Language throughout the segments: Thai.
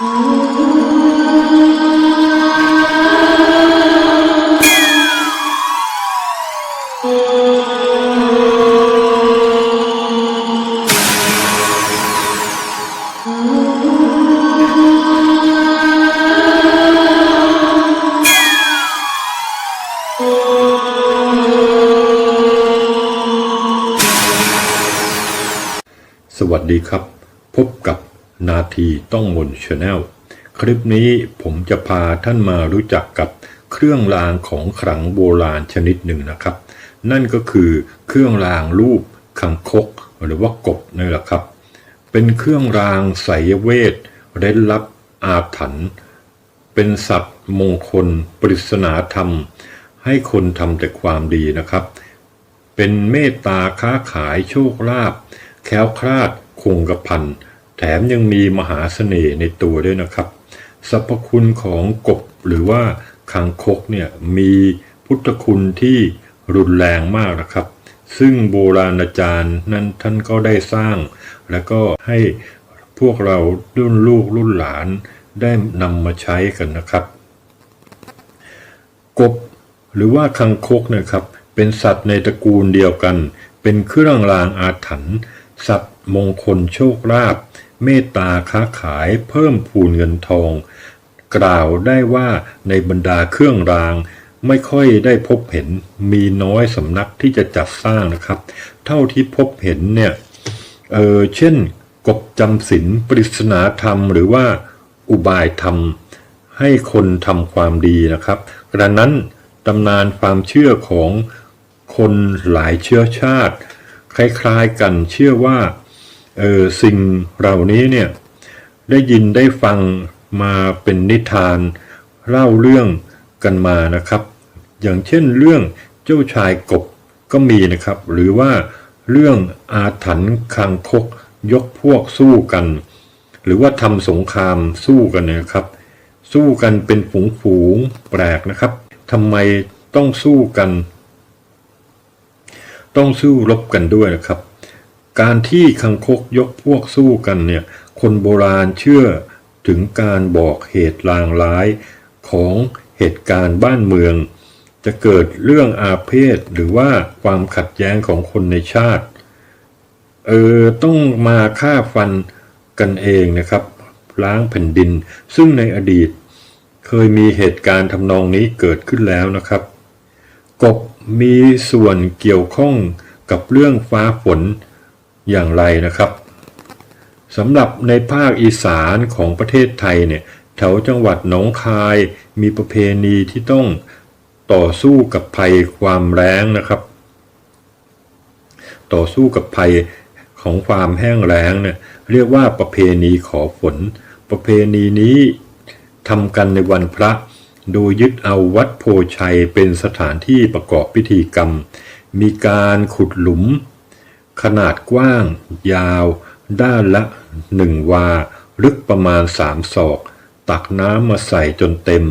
สวัสดีครับ พบกับ นาทีต้องมนชาแนลคลิปนี้ผมจะพาท่านมารู้จักกับเครื่องรางของขลังโบราณชนิดหนึ่งนะครับ นั่นก็คือเครื่องรางรูปคังคกหรือว่ากบนี่แหละครับ เป็นเครื่องรางไสยเวทเร้นลับอาถรรพ์เป็นสัตว์มงคล ปริศนาธรรม ให้คนทำแต่ความดีนะครับ เป็นเมตตาค้าขายโชคลาภแคล้วคลาดคงกระพัน แถมยังมีมหาเสน่ห์ในตัวด้วยนะครับสรรพคุณของกบหรือว่าคางคกเนี่ยมีพุทธคุณที่รุนแรงมากนะครับ ซึ่งโบราณอาจารย์นั้นท่านก็ได้สร้าง แล้วก็ให้พวกเรารุ่นลูกรุ่นหลานได้นำมาใช้กันนะครับ กบหรือว่าคังคกนะครับ เป็นสัตว์ในตระกูลเดียวกัน เป็นเครื่องรางอาถรรพ์สัตว์มงคลโชคลาภ เมตตาค้าขายเพิ่มพูนเงินทอง กล่าวได้ว่าในบรรดาเครื่องรางไม่ค่อยได้พบเห็นมีน้อยสำนักที่จะจัดสร้างนะครับ เท่าที่พบเห็นเนี่ยเออเช่น กบจำศีลปริศนาธรรม หรือว่าอุบายธรรม ให้คนทำความดีนะครับกระนั้นตำนานความเชื่อของคนหลายเชื้อชาติ คล้ายๆกันเชื่อว่า เออสิ่งเหล่านี้เนี่ยได้ยินได้ฟังมาเป็นนิทานเล่าเรื่องกันมานะครับ อย่างเช่นเรื่องเจ้าชายกบก็มีนะครับ หรือว่าเรื่องอาถรรพ์คางคกยกพวกสู้กัน หรือว่าทำสงครามสู้กันนะครับ สู้กันเป็นฝูงฝูงแปลกนะครับทำไมต้องสู้กัน ต้องสู้รบกันด้วยนะครับ การที่คังคกยกพวกสู้กันเนี่ยคนโบราณเชื่อถึงการบอกเหตุลางร้ายของเหตุการณ์บ้านเมือง จะเกิดเรื่องอาเพศหรือว่าความขัดแย้งของคนในชาติ เออต้องมาฆ่าฟันกันเองนะครับ ล้างแผ่นดิน ซึ่งในอดีตเคยมีเหตุการณ์ทำนองนี้เกิดขึ้นแล้วนะครับ กบมีส่วนเกี่ยวข้องกับเรื่องฟ้าฝน อย่างไรนะครับสำหรับในภาคอีสานของประเทศไทยเนี่ยแถวจังหวัดหนองคายมีประเพณีที่ต้องต่อสู้กับภัยความแล้งนะครับ ต่อสู้กับภัยของความแห้งแล้งเนี่ยเรียกว่าประเพณีขอฝน ประเพณีนี้ทำกันในวันพระ โดยยึดเอาวัดโพชัยเป็นสถานที่ประกอบพิธีกรรม มีการขุดหลุม ขนาดกว้าง ยาว ด้านละหนึ่งวา ลึกประมาณสามศอก ตักน้ำมาใส่จนเต็ม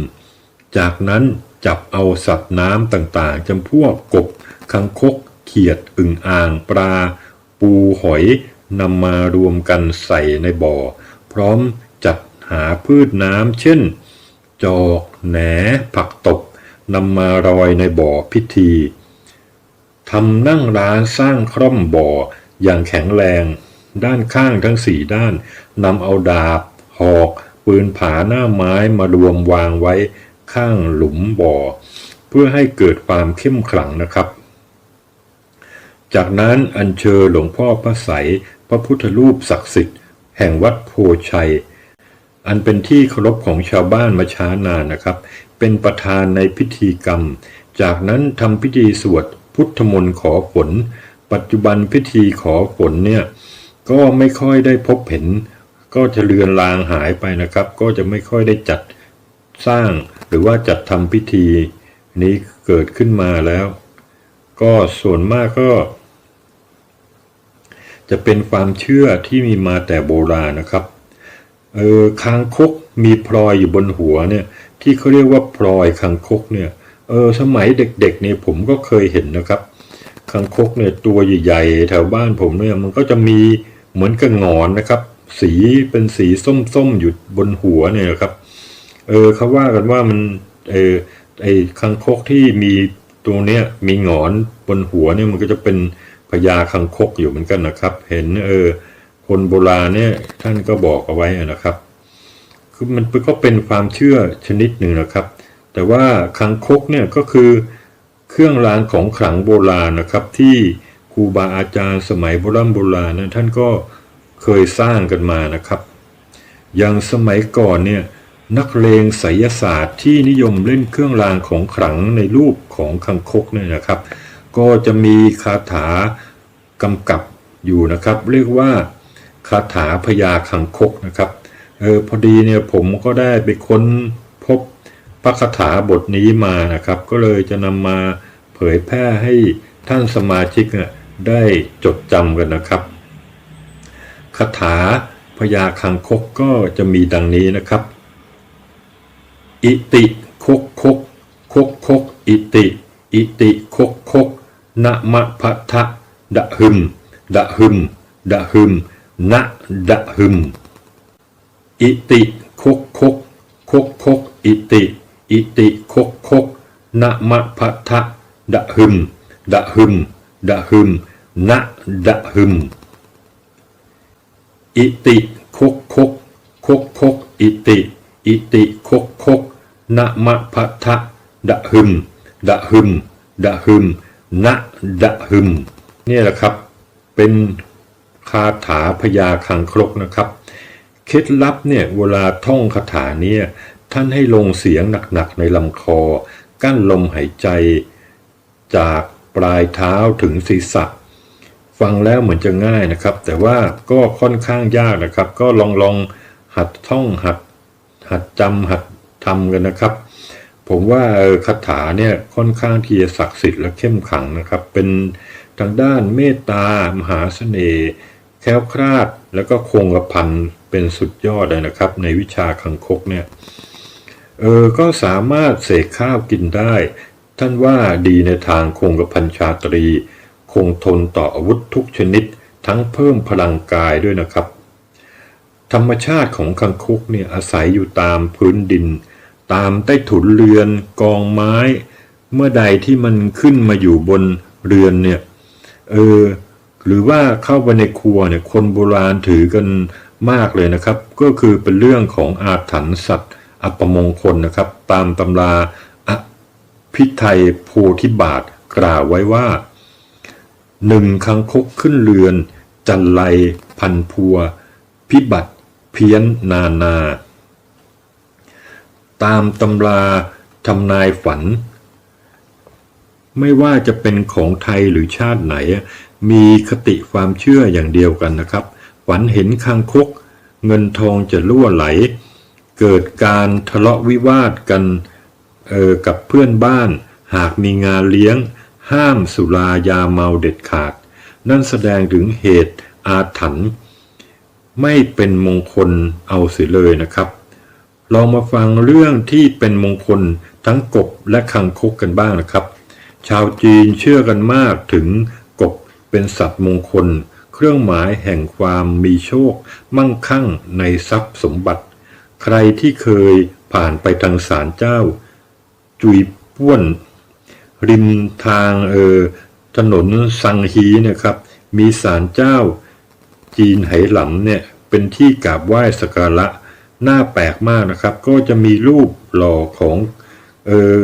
จากนั้นจับเอาสัตว์น้ำต่างๆจำพวกกบ คังคก เขียด อึ่งอ่าง ปลา ปูหอยนำมารวมกันใส่ในบ่อ พร้อมจัดหาพืชน้ำเช่น จอก แหน ผักตบนำมารอยในบ่อพิธี ทำนั่งร้านสร้างคร่อมบ่อ อย่างแข็งแรง ด้านข้างทั้งสี่ด้านนำเอาดาบ หอก ปืนผาหน้าไม้มารวมวางไว้ข้างหลุมบ่อ เพื่อให้เกิดความเข้มขลังนะครับ จากนั้นอัญเชิญหลวงพ่อพระใสยพระพุทธรูปศักดิ์สิทธิ์แห่งวัดโพชัย อันเป็นที่เคารพของชาวบ้านมาช้านานนะครับ เป็นประธานในพิธีกรรม จากนั้นทำพิธีสวด พุทธมนต์ขอฝน ปัจจุบันพิธีขอฝนเนี่ยก็ไม่ค่อยได้พบเห็น ก็จะเลือนลางหายไปนะครับ ก็จะไม่ค่อยได้จัดสร้าง หรือว่าจัดทำพิธีนี้เกิดขึ้นมาแล้ว ก็ส่วนมากก็ จะเป็นความเชื่อที่มีมาแต่โบราณนะครับเออคางคกมีพลอยอยู่บนหัวเนี่ยที่เขาเรียกว่าพลอยคางคกเนี่ย เออสมัยเด็กๆเนี่ยผมก็เคยเห็นนะครับคางคกเนี่ยตัวใหญ่ๆ แถวบ้านผมเนี่ยมันก็จะมีเหมือนกับหงอนนะครับ สีเป็นสีส้มๆอยู่บนหัวเนี่ยนะครับ เออเขาว่ากันว่ามันเออไอคังคกที่มีตัวเนี้ยมีหงอนบนหัวเนี่ยมันก็จะเป็นพญาคังคกอยู่เหมือนกันนะครับ เห็นเออคนโบราณเนี่ยท่านก็บอกเอาไว้นะครับ คือมันก็เป็นความเชื่อชนิดหนึ่งนะครับ แต่ว่าคังคกเนี่ยก็คือเครื่องรางของขลังโบราณนะครับ ที่ครูบาอาจารย์สมัยโบราณโบราณนะท่านก็เคยสร้างกันมานะครับ อย่างสมัยก่อนเนี่ยนักเลงไสยศาสตร์ที่นิยมเล่นเครื่องรางของขลังในรูปของคังคกเนี่ยนะครับ ก็จะมีคาถากำกับอยู่นะครับ เรียกว่าคาถาพญาคังคกนะครับเออพอดีเนี่ยผมก็ได้ไปค้น พระคาถาบทนี้มานะครับ ก็เลยจะนำมาเผยแพร่ให้ท่านสมาชิกได้จดจำกันนะครับคาถาพญาคังคกก็จะมีดังนี้นะครับ อิติคกคกคกคกอิติ อิติคกคกนะมะพะทะดะหึมดะหึมดะหึมนะดะหึม อิติคกคกคกคกอิติ อิติคกคกนะมะพะทะดะหึมดะหึมดะหึมนะดะหึม อิติคกคกคกคกอิติ อิติคกคกนะมะพะทะดะหึมดะหึมดะหึมนะดะหึมนี่แหละครับเป็นคาถาพญาคังครกนะครับ เคล็ดลับเนี่ยเวลาท่องคาถาเนี่ย ท่านให้ลงเสียงหนักๆในลำคอ กั้นลมหายใจ จากปลายเท้าถึงศีรษะ ฟังแล้วเหมือนจะง่ายนะครับ แต่ว่าก็ค่อนข้างยากนะครับ ก็ลองลองหัดท่องหัดหัดจำหัดทำกันนะครับ ผมว่าคาถาเนี่ยค่อนข้างที่จะศักดิ์สิทธิ์และเข้มขังนะครับ เป็นทางด้านเมตตามหาเสน่ห์แคล้วคลาดแล้วก็คงกระพันเป็นสุดยอดเลยนะครับ ในวิชาคังคกเนี่ย เออก็สามารถเสกข้าวกินได้ ท่านว่าดีในทางคงกระพันชาตรี คงทนต่ออาวุธทุกชนิด ทั้งเพิ่มพลังกายด้วยนะครับ ธรรมชาติของคังคกเนี่ยอาศัยอยู่ตามพื้นดิน ตามใต้ถุนเรือน กองไม้ เมื่อใดที่มันขึ้นมาอยู่บนเรือนเนี่ยเออหรือว่าเข้าไปในครัวเนี่ยคนโบราณถือกันมากเลยนะครับ ก็คือเป็นเรื่องของอาถรรพ์สัตว์ อัปมงคลนะครับ ตามตำราอภิไทยโพธิบาทกล่าวไว้ว่าหนึ่งคังคกขึ้นเรือน จันไรพันพัว พิบัติเพี้ยนนานา ตามตำราทำนายฝัน ไม่ว่าจะเป็นของไทยหรือชาติไหน มีคติความเชื่ออย่างเดียวกันนะครับ ฝันเห็นคังคก เงินทองจะล่วไหล เกิดการทะเลาะวิวาทกันออกับเพื่อนบ้าน หากมีงานเลี้ยง ห้ามสุรายาเมาเด็ดขาด นั่นแสดงถึงเหตุอาถรรพ์ไม่เป็นมงคลเอาเสียเลยนะครับ ลองมาฟังเรื่องที่เป็นมงคลทั้งกบและคังคกกันบ้างนะครับ ชาวจีนเชื่อกันมากถึงกบเป็นสัตว์มงคล เครื่องหมายแห่งความมีโชค มั่งคั่งในทรัพย์สมบัติ ใครที่เคยผ่านไปทางศาลเจ้า จุยป้วน ริมทางเออถนนซังฮีเนี่ยครับ มีศาลเจ้า จีนไหหลำเนี่ยเป็นที่กราบไหว้สักการะหน้าแปลกมากนะครับ ก็จะมีรูปหล่อของเออ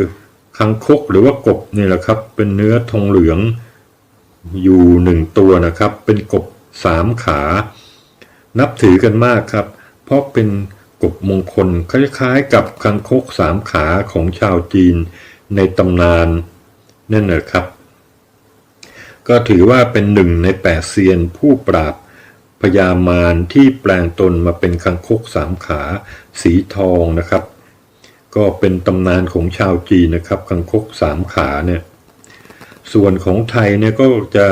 คังคกหรือว่ากบเนี่ยแหละครับ เป็นเนื้อทองเหลืองอยู่หนึ่งตัวนะครับ เป็นกบสามขา นับถือกันมากครับ เพราะเป็น กบมงคลคล้ายๆกับคังคกสามขาของชาวจีนในตำนานนั่นแหละครับ ก็ถือว่าเป็นหนึ่งในแปดเซียนผู้ปราบพญามารที่แปลงตนมาเป็นคังคกสามขาสีทองนะครับ ก็เป็นตำนานของชาวจีนนะครับคังคกสามขาเนี่ยส่วนของไทยเนี่ยก็จะ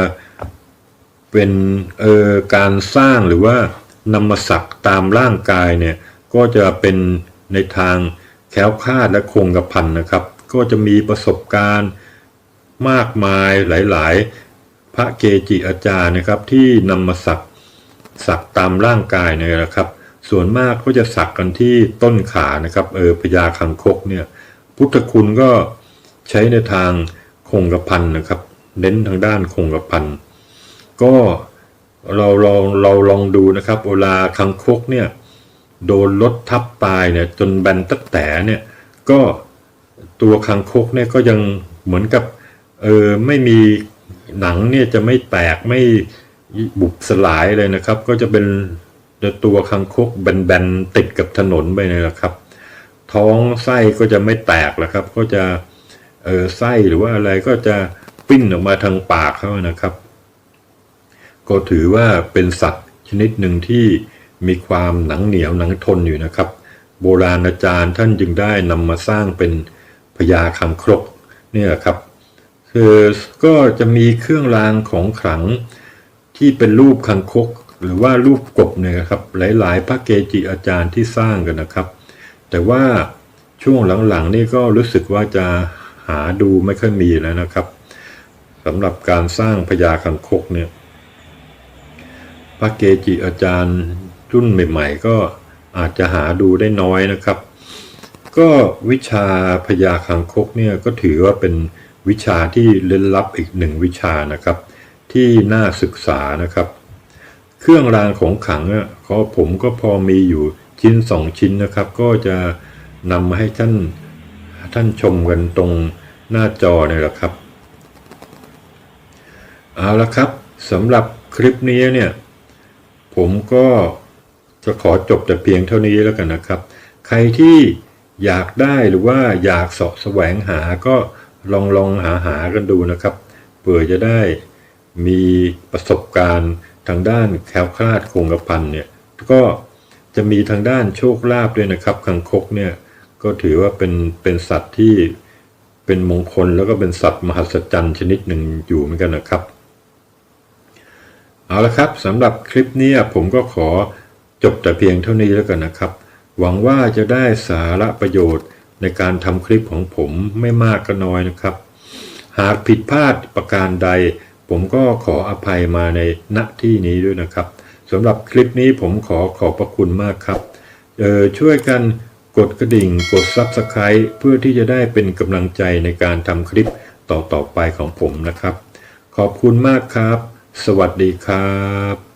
เป็นเอ่อการสร้างหรือว่านำมาสักตามร่างกายเนี่ย ก็จะเป็นในทางแค้วคาดและคงกระพันนะครับ ก็จะมีประสบการณ์มากมายหลาย ๆ พระเกจิอาจารย์นะครับที่นำมาสักสักตามร่างกายเนี่ยนะครับ ส่วนมากก็จะสักกันที่ต้นขานะครับเออพญาคังคกเนี่ยพุทธคุณก็ใช้ในทางคงกระพันนะครับ เน้นทางด้านคงกระพันก็เราลองเราลองดูนะครับเวลาคังคกเนี่ย โดนรถทับตายเนี่ยจนแบนตัดแต่เนี่ยก็ตัวคังคกเนี่ยก็ยังเหมือนกับเออไม่มีหนังเนี่ยจะไม่แตกไม่บุบสลายเลยนะครับ ก็จะเป็นตัวคังคกแบนๆติดกับถนนไปเลยนะครับ ท้องไส้ก็จะไม่แตกแล้วครับ ก็จะเออไส้หรือว่าอะไรก็จะปิ้นออกมาทางปากเขานะครับ ก็ถือว่าเป็นสัตว์ชนิดหนึ่งที่ มีความหนังเหนียวหนังทนอยู่นะครับ โบราณอาจารย์ท่านจึงได้นำมาสร้างเป็นพญาคังครกเนี่ยครับคือก็จะมีเครื่องรางของขลังที่เป็นรูปคังคก หรือว่ารูปกบเนี่ยครับ หลายๆ พระเกจิอาจารย์ที่สร้างกันนะครับ แต่ว่าช่วงหลังๆนี่ก็รู้สึกว่าจะหาดูไม่ค่อยมีแล้วนะครับสำหรับการสร้างพญาคังคกเนี่ยพระเกจิอาจารย์ รุ่นใหม่ๆ ก็อาจจะหาดูได้น้อยนะครับ ก็วิชาพญาคังคกเนี่ยก็ถือว่าเป็นวิชาที่เล่นลับอีกหนึ่งวิชานะครับ ที่น่าศึกษานะครับ เครื่องรางของขังอะขอผมก็พอมีอยู่ชิ้นสองชิ้นนะครับ ก็จะนำมาให้ท่านท่านชมกันตรงหน้าจอเนี่ยแหละครับเอาละครับสำหรับคลิปนี้เนี่ย ผมก็ จะขอจบแต่เพียงเท่านี้แล้วกันนะครับ ใครที่อยากได้หรือว่าอยากเสาะแสวงหาก็ลองลองหาหากันดูนะครับเผื่อจะได้มีประสบการณ์ทางด้านแคล้วคลาดคงกระพันเนี่ยก็จะมีทางด้านโชคลาภด้วยนะครับคังคกเนี่ยก็ถือว่าเป็นเป็นสัตว์ที่เป็นมงคลแล้วก็เป็นสัตว์มหัศจรรย์ชนิดหนึ่งอยู่เหมือนกันนะครับ เอาละครับสำหรับคลิปนี้ผมก็ขอ จบแต่เพียงเท่านี้แล้วกันนะครับ หวังว่าจะได้สาระประโยชน์ในการทำคลิปของผมไม่มากก็น้อยนะครับ หากผิดพลาดประการใด ผมก็ขออภัยมาในณที่นี้ด้วยนะครับสำหรับคลิปนี้ผมขอขอบพระคุณมากครับเออช่วยกันกดกระดิ่งกด Subscribe เพื่อที่จะได้เป็นกำลังใจในการทำคลิปต่อๆไปของผมนะครับ ขอบคุณมากครับ สวัสดีครับ